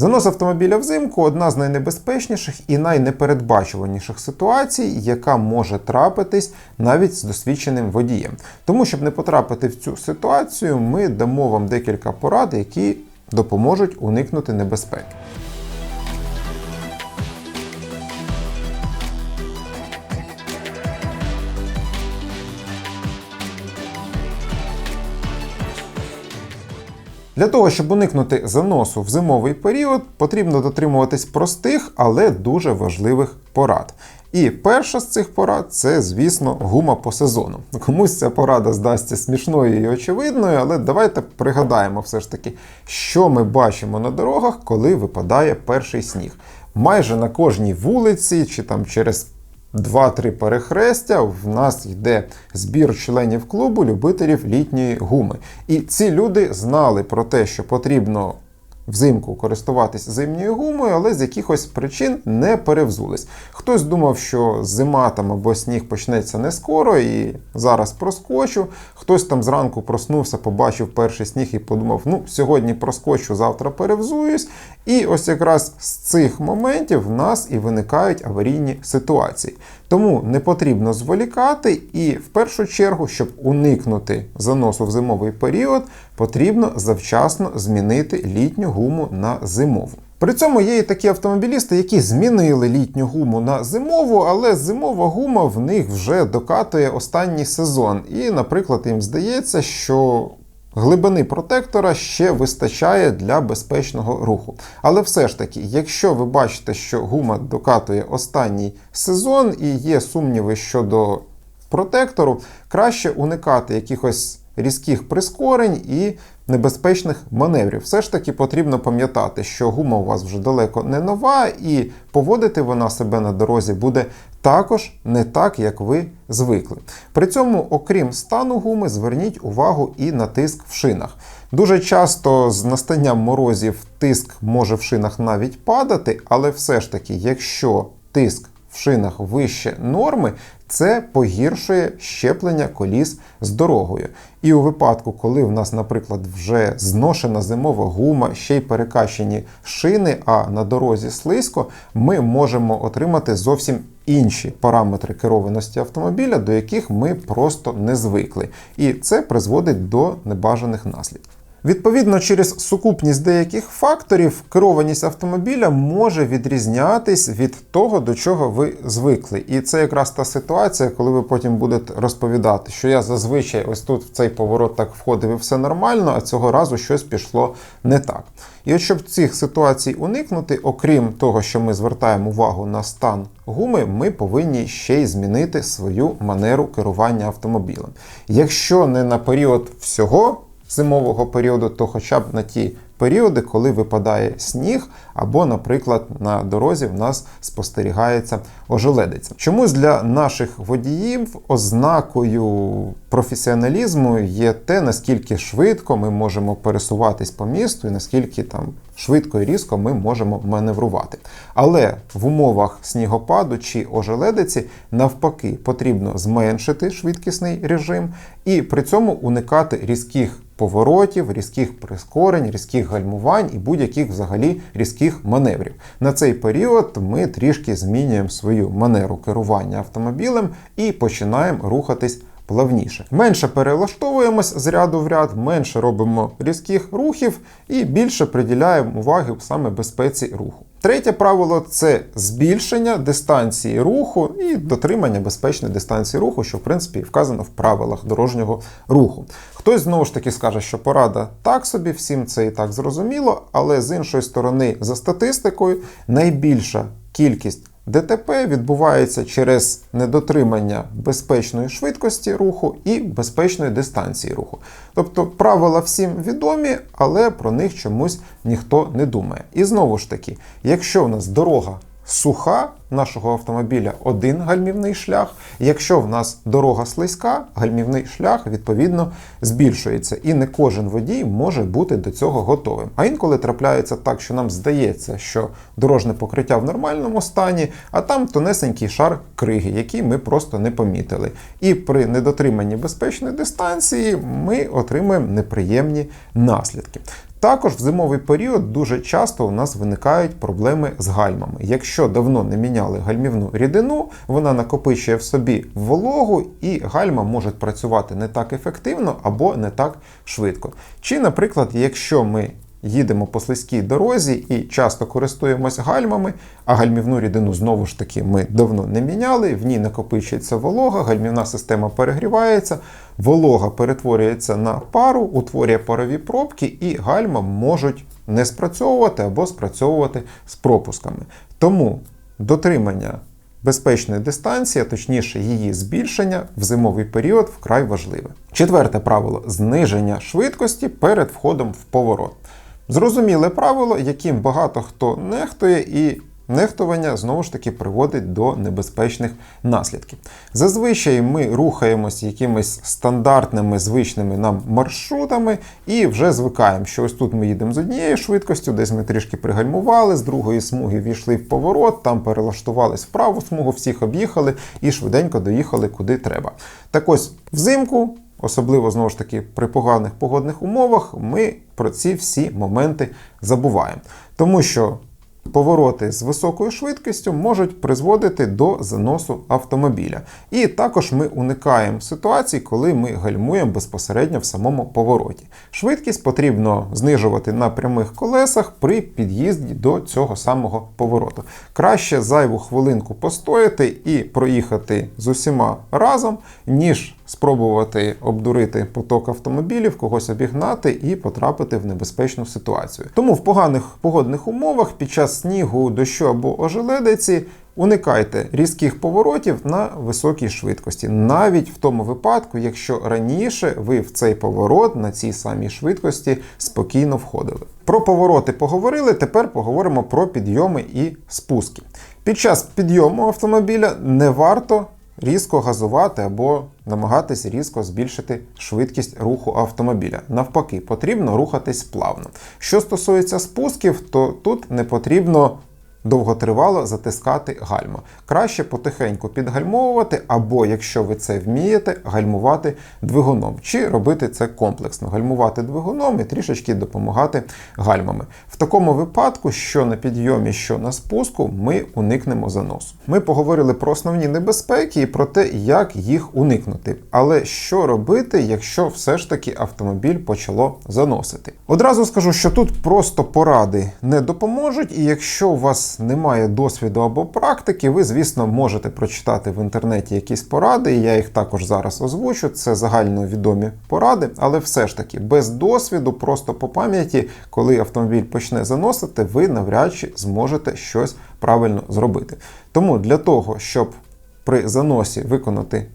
Занос автомобіля взимку одна з найнебезпечніших і найнепередбачуваніших ситуацій, яка може трапитись навіть з досвідченим водієм. Тому, щоб не потрапити в цю ситуацію, ми дамо вам декілька порад, які допоможуть уникнути небезпеки. Для того, щоб уникнути заносу в зимовий період, потрібно дотримуватись простих, але дуже важливих порад. І перша з цих порад це, звісно, гума по сезону. Комусь ця порада здасться смішною і очевидною, але давайте пригадаємо все ж таки, що ми бачимо на дорогах, коли випадає перший сніг. Майже на кожній вулиці чи там через 2-3 перехрестя в нас йде збір членів клубу любителів літньої гуми. І ці люди знали про те, що потрібно взимку користуватись зимньою гумою, але з якихось причин не перевзулись. Хтось думав, що зима там або сніг почнеться не скоро і зараз проскочу. Хтось там зранку проснувся, побачив перший сніг і подумав: ну, сьогодні проскочу, завтра перевзуюсь. І ось якраз з цих моментів в нас і виникають аварійні ситуації. Тому не потрібно зволікати, і в першу чергу, щоб уникнути заносу в зимовий період, потрібно завчасно змінити літню гуму на зимову. При цьому є і такі автомобілісти, які змінили літню гуму на зимову, але зимова гума в них вже докатує останній сезон. І, наприклад, їм здається, що Глибини протектора ще вистачає для безпечного руху. Але все ж таки, якщо ви бачите, що гума докатує останній сезон і є сумніви щодо протектору, краще уникати якихось різких прискорень і небезпечних маневрів. Все ж таки потрібно пам'ятати, що гума у вас вже далеко не нова, і поводити вона себе на дорозі буде також не так, як ви звикли. При цьому, окрім стану гуми, зверніть увагу і на тиск в шинах. Дуже часто з настанням морозів тиск може в шинах навіть падати, але все ж таки, якщо тиск в шинах вище норми, це погіршує щеплення коліс з дорогою. І у випадку, коли в нас, наприклад, вже зношена зимова гума, ще й перекачені шини, а на дорозі слизько, ми можемо отримати зовсім інші параметри керованості автомобіля, до яких ми просто не звикли. І це призводить до небажаних наслідків. Відповідно, через сукупність деяких факторів керованість автомобіля може відрізнятись від того, до чого ви звикли. І це якраз та ситуація, коли ви потім будете розповідати, що я зазвичай ось тут в цей поворот так входив і все нормально, а цього разу щось пішло не так. І от щоб цих ситуацій уникнути, окрім того, що ми звертаємо увагу на стан гуми, ми повинні ще й змінити свою манеру керування автомобілем. Якщо не на період всього зимового періоду, то хоча б на ті періоди, коли випадає сніг, або, наприклад, на дорозі в нас спостерігається ожеледиця. Чомусь для наших водіїв ознакою професіоналізму є те, наскільки швидко ми можемо пересуватись по місту, і наскільки там швидко і різко ми можемо маневрувати. Але в умовах снігопаду чи ожеледиці навпаки потрібно зменшити швидкісний режим і при цьому уникати різких поворотів, різких прискорень, різких гальмувань і будь-яких взагалі різких маневрів. На цей період ми трішки змінюємо свою манеру керування автомобілем і починаємо рухатись. Плавніше. Менше перелаштовуємось з ряду в ряд, менше робимо різких рухів і більше приділяємо уваги саме безпеці руху. Третє правило це збільшення дистанції руху і дотримання безпечної дистанції руху, що в принципі вказано в правилах дорожнього руху. Хтось знову ж таки скаже, що порада так собі, всім це і так зрозуміло, але з іншої сторони, за статистикою, найбільша кількість ДТП відбувається через недотримання безпечної швидкості руху і безпечної дистанції руху. Тобто правила всім відомі, але про них чомусь ніхто не думає. І знову ж таки, якщо в нас дорога суха нашого автомобіля один гальмівний шлях. Якщо в нас дорога слизька, гальмівний шлях відповідно збільшується. І не кожен водій може бути до цього готовим. А інколи трапляється так, що нам здається, що дорожне покриття в нормальному стані, а там тонесенький шар криги, який ми просто не помітили. І при недотриманні безпечної дистанції ми отримуємо неприємні наслідки. Також в зимовий період дуже часто у нас виникають проблеми з гальмами. Якщо давно не міняли гальмівну рідину, вона накопичує в собі вологу і гальма може працювати не так ефективно або не так швидко. Чи, наприклад, якщо ми їдемо по слизькій дорозі і часто користуємось гальмами, а гальмівну рідину знову ж таки ми давно не міняли, в ній накопичується волога, гальмівна система перегрівається, волога перетворюється на пару, утворює парові пробки, і гальма можуть не спрацьовувати або спрацьовувати з пропусками. Тому дотримання безпечної дистанції, а точніше її збільшення в зимовий період вкрай важливе. Четверте правило зниження швидкості перед входом в поворот. Зрозуміле правило, яким багато хто нехтує, і нехтування знову ж таки приводить до небезпечних наслідків. Зазвичай ми рухаємось якимись стандартними звичними нам маршрутами і вже звикаємо, що ось тут ми їдемо з однією швидкістю, десь ми трішки пригальмували, з другої смуги війшли в поворот, там перелаштувались в праву смугу, всіх об'їхали і швиденько доїхали куди треба. Так ось взимку. Особливо знову ж таки при поганих погодних умовах ми про ці всі моменти забуваємо. Тому що повороти з високою швидкістю можуть призводити до заносу автомобіля. І також ми уникаємо ситуацій, коли ми гальмуємо безпосередньо в самому повороті. Швидкість потрібно знижувати на прямих колесах при під'їзді до цього самого повороту. Краще зайву хвилинку постояти і проїхати з усіма разом, ніж спробувати обдурити поток автомобілів, когось обігнати і потрапити в небезпечну ситуацію. Тому в поганих погодних умовах під час снігу, дощу або ожеледиці уникайте різких поворотів на високій швидкості, навіть в тому випадку, якщо раніше ви в цей поворот на цій самій швидкості спокійно входили. Про повороти поговорили. Тепер поговоримо про підйоми і спуски. Під час підйому автомобіля не варто різко газувати або намагатись різко збільшити швидкість руху автомобіля. Навпаки, потрібно рухатись плавно. Що стосується спусків, то тут не потрібно довготривало затискати гальма. Краще потихеньку підгальмовувати, або, якщо ви це вмієте, гальмувати двигуном, чи робити це комплексно, гальмувати двигуном і трішечки допомагати гальмами. В такому випадку, що на підйомі, що на спуску, ми уникнемо заносу. Ми поговорили про основні небезпеки і про те, як їх уникнути. Але що робити, якщо все ж таки автомобіль почало заносити? Одразу скажу, що тут просто поради не допоможуть, і якщо у вас немає досвіду або практики, ви, звісно, можете прочитати в інтернеті якісь поради, і я їх також зараз озвучу. Це загальновідомі поради, але все ж таки без досвіду, просто по пам'яті, коли автомобіль почне заносити, ви навряд чи зможете щось правильно зробити. Тому для того, щоб при заносі виконати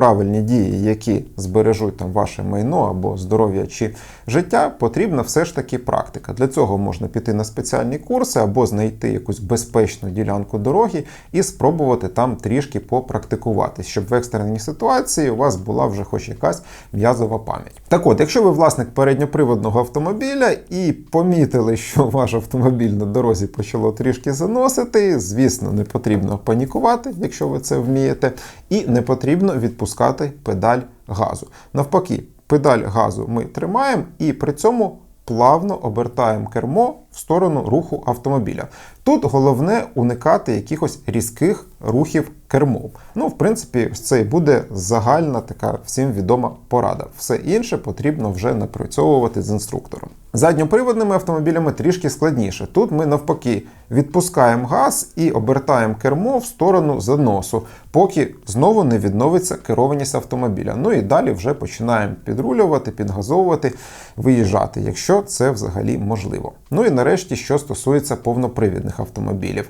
правильні дії, які збережуть там ваше майно або здоров'я чи життя, потрібна все ж таки практика. Для цього можна піти на спеціальні курси або знайти якусь безпечну ділянку дороги і спробувати там трішки попрактикуватись, щоб в екстреній ситуації у вас була вже хоч якась м'язова пам'ять. Так от, якщо ви власник передньоприводного автомобіля і помітили, що ваш автомобіль на дорозі почало трішки заносити, звісно, не потрібно панікувати, якщо ви це вмієте, і не потрібно відпускати відпускати педаль газу. Навпаки, педаль газу ми тримаємо і при цьому плавно обертаємо кермо в сторону руху автомобіля. Тут головне уникати якихось різких рухів кермом. Ну, в принципі, це і буде загальна така всім відома порада. Все інше потрібно вже напрацьовувати з інструктором. Задньоприводними автомобілями трішки складніше. Тут ми навпаки відпускаємо газ і обертаємо кермо в сторону заносу, поки знову не відновиться керованість автомобіля. Ну і далі вже починаємо підрулювати, підгазовувати, виїжджати, якщо це взагалі можливо. Ну і нарешті, що стосується повнопривідних автомобілів.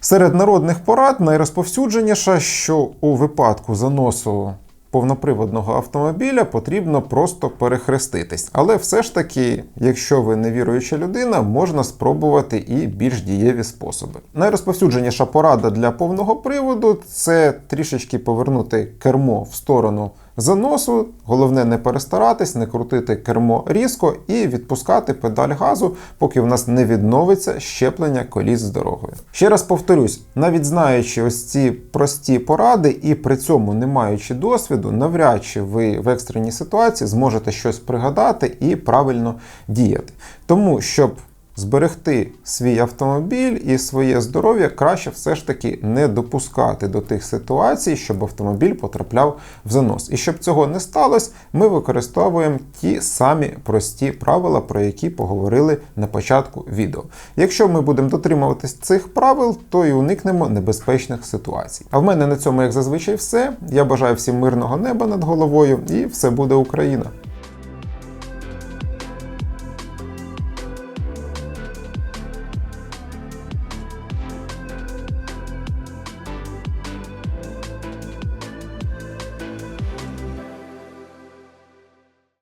Серед народних порад найрозповсюдженіша, що у випадку заносу повноприводного автомобіля потрібно просто перехреститись. Але все ж таки, якщо ви невіруюча людина, можна спробувати і більш дієві способи. Найрозповсюдженіша порада для повного приводу це трішечки повернути кермо в сторону заносу. Головне не перестаратись, не крутити кермо різко і відпускати педаль газу, поки в нас не відновиться щеплення коліс з дорогою. Ще раз повторюсь, навіть знаючи ось ці прості поради і при цьому не маючи досвіду, навряд чи ви в екстреній ситуації зможете щось пригадати і правильно діяти. Тому щоб зберегти свій автомобіль і своє здоров'я, краще все ж таки не допускати до тих ситуацій, щоб автомобіль потрапляв в занос. І щоб цього не сталося, ми використовуємо ті самі прості правила, про які поговорили на початку відео. Якщо ми будемо дотримуватись цих правил, то і уникнемо небезпечних ситуацій. А в мене на цьому, як зазвичай, все. Я бажаю всім мирного неба над головою, і все буде Україна!